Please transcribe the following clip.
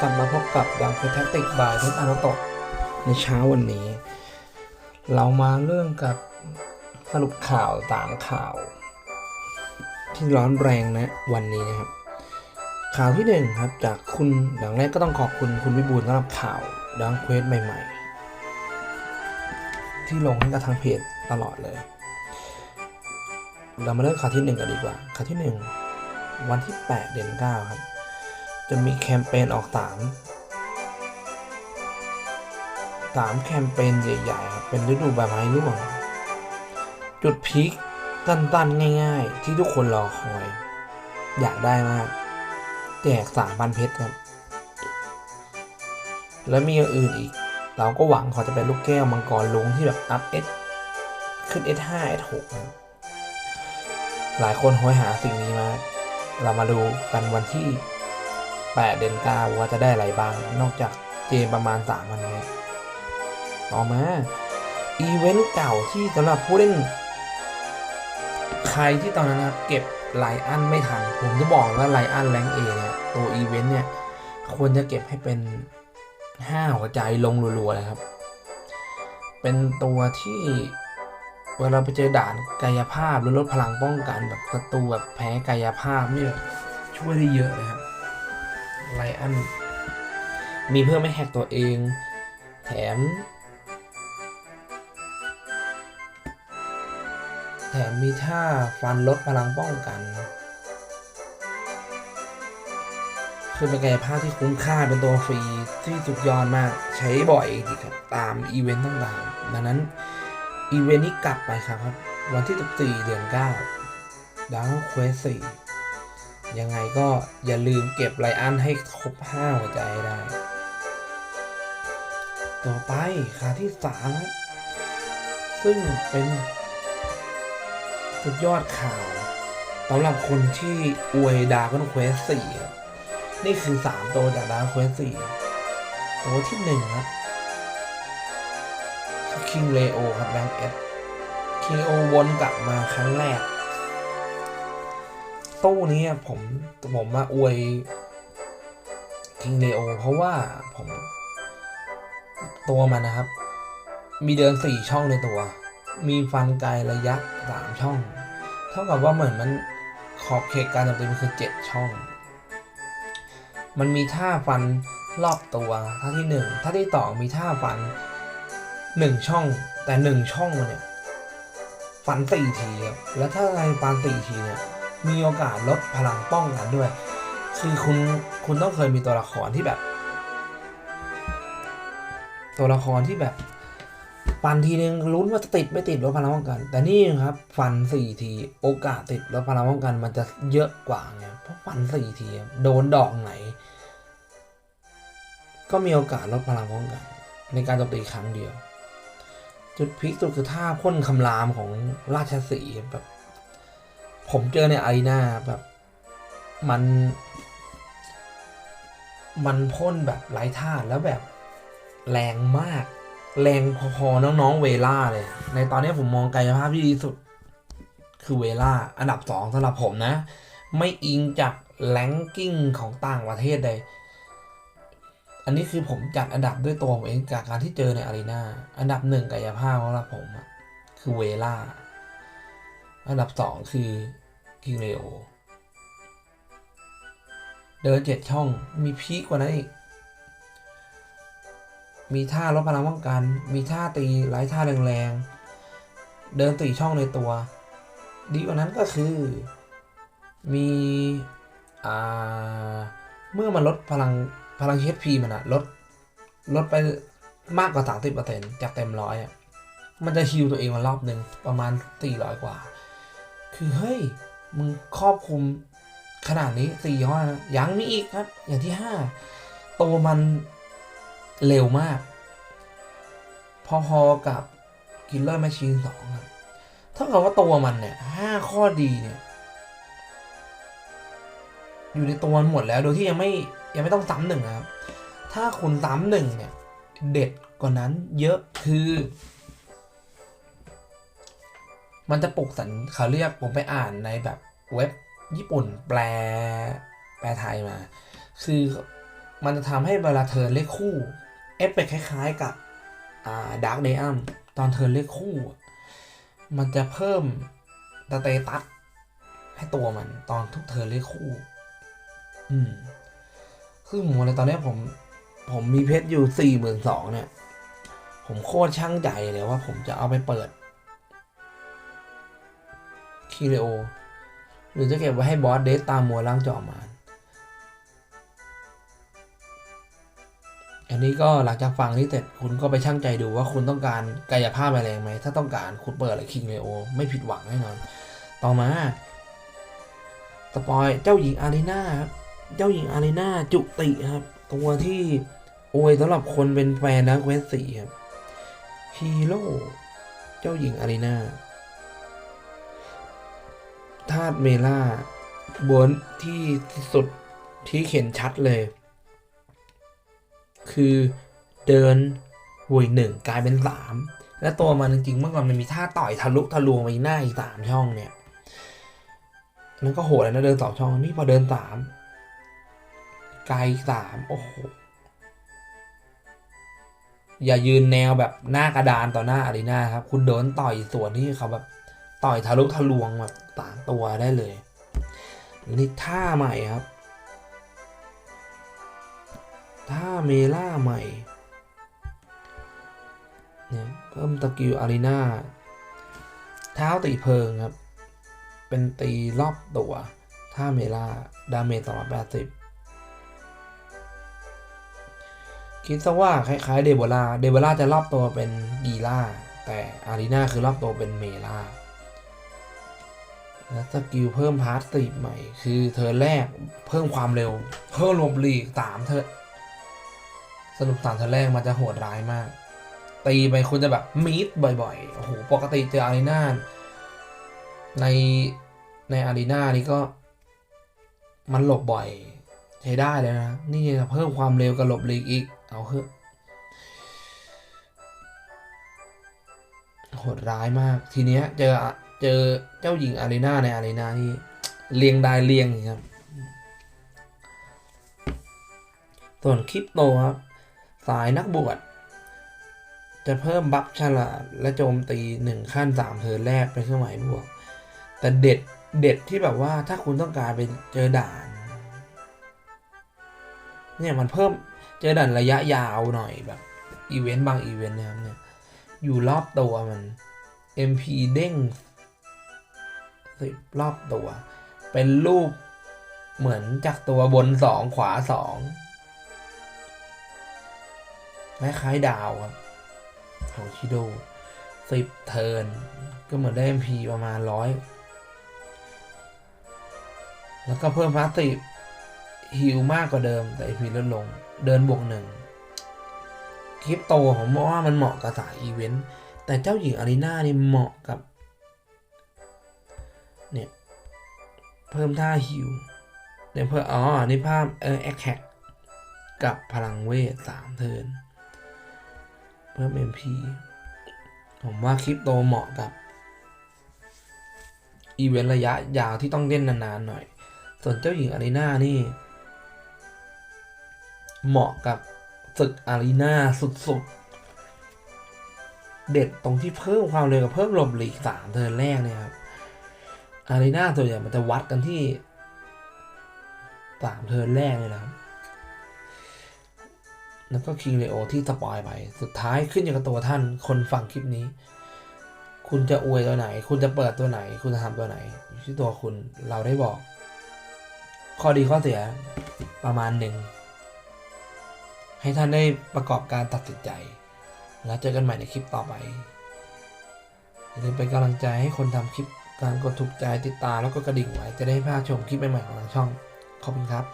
กลับมาพบกับดังคือแท็กติกบายทุกอานาโตะในเช้าวันนี้ เรามาเรื่องกับสรุปข่าวตามข่าว ที่ร้อนแรงนะวันนี้นะครับ ข่าวที่หนึ่งครับจากคุณอย่างแรกก็ต้องขอบคุณคุณวิบูลสำหรับข่าวดังเควสใหม่ ๆ ที่ลงให้กับทางเพจตลอดเลย เรามาเริ่มข่าวที่หนึ่งกันดีกว่าข่าวที่หนึ่งวันที่ 8 เดือน9ครับ จะมีแคมเปญออกสามสามแคมเปญใหญ่ๆครับเป็นฤดูใบไม้ร่วง จุดพีคตั้นๆ ง่ายๆ ที่ทุกคนรอคอย อยากได้มาก แจกสามพันเพชรครับ แล้วมีอย่างอื่นอีก เราก็หวังขอจะเป็นลูกแก้วมังกรลุงที่แบบอัพเอสขึ้น S5 S6 หลายคนโหยหาสิ่งนี้มา เรามาดูกันวันที่ 8 เดือน9ว่าจะได้อะไรบ้าง นอกจากเกมประมาณ 3 วันนี้ต่อมา อีเวนต์เก่าที่สำหรับผู้เล่น ใครที่ตอนนั้นนะเก็บไลอันไม่ทัน ผมจะบอกว่าไลอันแรงเอเนี่ยตัวอีเวนต์เนี่ย ควรจะเก็บให้เป็น 5 หัวใจลงรัวๆเลยครับ เป็นตัวที่เวลาไปเจอด่านกายภาพหรือลดพลังป้องกันแบบศัตรูแบบแพ้กายภาพนี่แบบช่วยได้เยอะเลยครับ ไลอันมีเพื่อไม่แหกตัวเอง แถม แถมมีท่าฟันลดพลังป้องกัน คือเป็นกายภาพที่คุ้มค่าเป็นตัวฟรีที่สุดยอดมากใช้บ่อยอีกครับ ตามอีเวนต์ต่างๆ ดังนั้น อีเวนต์นี้กลับไปครับครับวันที่ 14 เดือน 9 ดาวเควส4 ยังไงก็อย่าลืมเก็บไลอันให้ครบ 5 หัวใจได้ ต่อไปขาที่3ซึ่งเป็นสุดยอดข่าวสำหรับคนที่อวยดาวเควส4ครับนี่คือ 3 ตัวจากดาวเควส4ตัวที่ 1 ครับคิงเลโอครับแบงค์เอสคิงเลโอวนกลับมาครั้งแรก ตู้นี้ผมผมมาอวยคิงเลโอเพราะว่าผมตัวมันนะครับ มีเดินสี่ช่องในตัว มีฟันไกลระยะสามช่อง เท่ากับว่าเหมือนมันขอบเขตการโจมตีมันคือเจ็ดช่อง มันมีท่าฟันรอบตัวท่าที่หนึ่งท่าที่สองมีท่าฟันหนึ่งช่อง แต่หนึ่งช่องมันเนี่ยฟันสี่ทีครับแล้วถ้าในฟันสี่ทีเนี่ย มีโอกาสลดพลังป้องกันด้วย คือคุณคุณต้องเคยมีตัวละครที่แบบ ตัวละครที่แบบฟันทีนึงลุ้นว่าจะติดไม่ติดลดพลังป้องกัน แต่นี่ครับฟันสี่ทีโอกาสติดลดพลังป้องกันมันจะเยอะกว่าไงเพราะฟันสี่ทีโดนดอกไหน ก็มีโอกาสลดพลังป้องกัน ในการโจมตีครั้งเดียว จุดพีคสุดคือท่าพ่นคำรามของราชสีแบบ ผมเจอในไอารีนาแบบมัน มันพ่นแบบไร้ท่าแล้วแบบแรงมาก แรงพอๆน้องๆเวล่าเลย ในตอนนี้ผมมองกายภาพที่ดีสุด คือเวล่าอันดับสองสำหรับผมนะ ไม่อิงจากแลงกิ้งของต่างประเทศใดอันนี้คือผมจัดอันดับด้วยตัวผมเองจากการที่เจอในอารีนาอันดับหนึ่งกายภาพของเราผมคือเวล่า อันดับสองคือ กิเลโอ เดินเจ็ดช่องมีพีกกว่านั้นอีก มีท่าลดพลังป้องกัน มีท่าตีไร้ท่าแรงๆ เดินตีช่องในตัว ดีกว่านั้นก็คือ มีอ่าเมื่อมันลดพลังพลัง HP มันอะลดลดไปมากกว่า30%จากเต็มร้อยอะมันจะฮิวตัวเองมารอบหนึ่งประมาณ400กว่า คือเฮ้ย มึงครอบคลุมขนาดนี้สี่ห้อนะยังมีอีกครับ อย่างที่ห้าตัวมันเร็วมาก พอๆกับ Killer Machine 2ครับเท่ากับว่าตัวมันเนี่ยห้าข้อดีเนี่ย อยู่ในตัวมันหมดแล้วโดยที่ยังไม่ยังไม่ต้องซ้ำหนึ่งครับ ถ้าคุณซ้ำหนึ่งเนี่ย เด็ดกว่านั้นเยอะคือ มันจะปลุกสันเขาเรียกผมไปอ่านในแบบเว็บญี่ปุ่นแปล แปลไทยมา คือมันจะทำให้เวลาเทิร์นเลขคู่ เอฟเฟกต์คล้ายๆกับอ่าดาร์กเดอัมตอนเทิร์นเลขคู่ มันจะเพิ่มสเตตัสให้ตัวมันตอนทุกเทิร์นเลขคู่ อืมคือผมบอกเลยตอนนี้ผม ผมมีเพชรอยู่สี่หมื่นสองเนี่ย ผมโคตรช่างใจเลยว่าผมจะเอาไปเปิด คีเรโอ หรือจะเก็บไว้ให้บอสเดสตามมัวล่างจอมานอันนี้ก็หลังจากฟังนี่เสร็จคุณก็ไปช่างใจดูว่าคุณต้องการกายภาพอะไรไหม ถ้าต้องการคุณเปิดอะไรคิงเลโอ ไม่ผิดหวังแน่นอน ต่อมาสปอยเจ้าหญิงอารีนาครับ เจ้าหญิงอารีนาจุติครับ ตัวที่โอยสำหรับคนเป็นแฟนนักเวสสี่ครับฮีโร่เจ้าหญิงอารีนา ธาตุเมล่าบนที่สุดที่เข็นชัดเลย คือเดินห่วยหนึ่งกลายเป็นสามและตัวมันจริงๆเมื่อก่อนมันมีท่าต่อยทะลุทะลวงไปหน้าอีกสามช่องเนี่ยมันก็โหดเลยนะเดินสองช่องนี่พอเดินสามไกลสามโอ้โหอย่ายืนแนวแบบหน้ากระดานต่อหน้าอารีนาครับ คุณโดนต่อยส่วนที่เขาแบบ ต่อยทะลุทะลวงแบบต่างตัวได้เลยนี่ท่าใหม่ครับ ท่าเมล่าใหม่เนี่ยเพิ่มตะกิวอารีนาเท้าตีเพิงครับ เป็นตีรอบตัว ท่าเมล่า ดาเมจสองร้อแปดสิบคิดซะว่าคล้ายๆเดโบลาเดโบลาจะรอบตัวเป็นกีล่า แต่อารีนาคือรอบตัวเป็นเมล่า และสกิลเพิ่มพาร์ทสีใหม่ คือเธอแรกเพิ่มความเร็ว เพิ่มรวมลีกสามเธอสรุปสามเธอแรกมันจะโหดร้ายมาก ตีไปคุณจะแบบมีดบ่อยๆโอ้โหปกติเจออารีนาในในอารีนานี่ก็ มันหลบบ่อย ใช้ได้เลยนะ นี่จะเพิ่มความเร็วกับหลบลีกอีก เอาเถอะโหดร้ายมาก ทีเนี้ยเจอ เจอเจ้าหญิงอารีนาในอารีนาที่เลียงได้เลียงอย่างนี้ครับ ส่วนคริปโตครับ สายนักบวชจะเพิ่มบัฟฉลาดและโจมตีหนึ่งขั้นสามเทิร์นแรกเป็นเครื่องหมายบวก แต่เด็ดเด็ดที่แบบว่าถ้าคุณต้องการไปเจอด่าน เนี่ยมันเพิ่มเจอด่านระยะยาวหน่อยแบบอีเวนต์บางอีเวนต์นะครับเนี่ยอยู่รอบตัวมัน MP เด้ง รอบตัว เป็นรูปเหมือนจากตัวบนสองขวาสองคล้ายๆดาวครับของชิโดสิบเทิร์นก็เหมือนได้ MP ประมาณร้อยแล้วก็เพิ่มพาสติฟฮิลมากกว่าเดิมแต่ MP ลดลงเดินบวกหนึ่งคริปโตผมมองว่ามันเหมาะกับสายอีเวนต์แต่เจ้าหญิงอารีนานี่เหมาะกับ เนี่ย เพิ่มท่าฮิวเนี่ยเพิ่มอ๋อนี่ภาพเออแอคแคกับพลังเวทสามเทินเพิ่ม MP ผมว่าคริปโตเหมาะกับ อีเวนต์ระยะยาวที่ต้องเล่นนานๆหน่อย ส่วนเจ้าหญิงอารีนานี่ เหมาะกับศึกอารีนาสุดๆ เด็ดตรงที่เพิ่มความเร็วกับเพิ่มหลบหลีกสามเทินแรกเนี่ยครับ อารีนาส่วนใหญ่มันจะวัดกันที่สามเทิร์นแรกเลยนะครับ แล้วก็คิงเลโอที่สปอยไป สุดท้ายขึ้นอยู่กับตัวท่านคนฟังคลิปนี้ คุณจะอวยตัวไหน คุณจะเปิดตัวไหน คุณจะทำตัวไหนที่ตัวคุณเราได้บอก ข้อดีข้อเสียประมาณหนึ่ง ให้ท่านได้ประกอบการตัดสินใจ แล้วเจอกันใหม่ในคลิปต่อไปอย่าลืมเป็นกำลังใจให้คนทำคลิป การกดถูกใจติดตามแล้วก็กระดิ่งไว้จะได้ไม่พลาดชมคลิปใหม่ๆของทางช่องขอบคุณครับ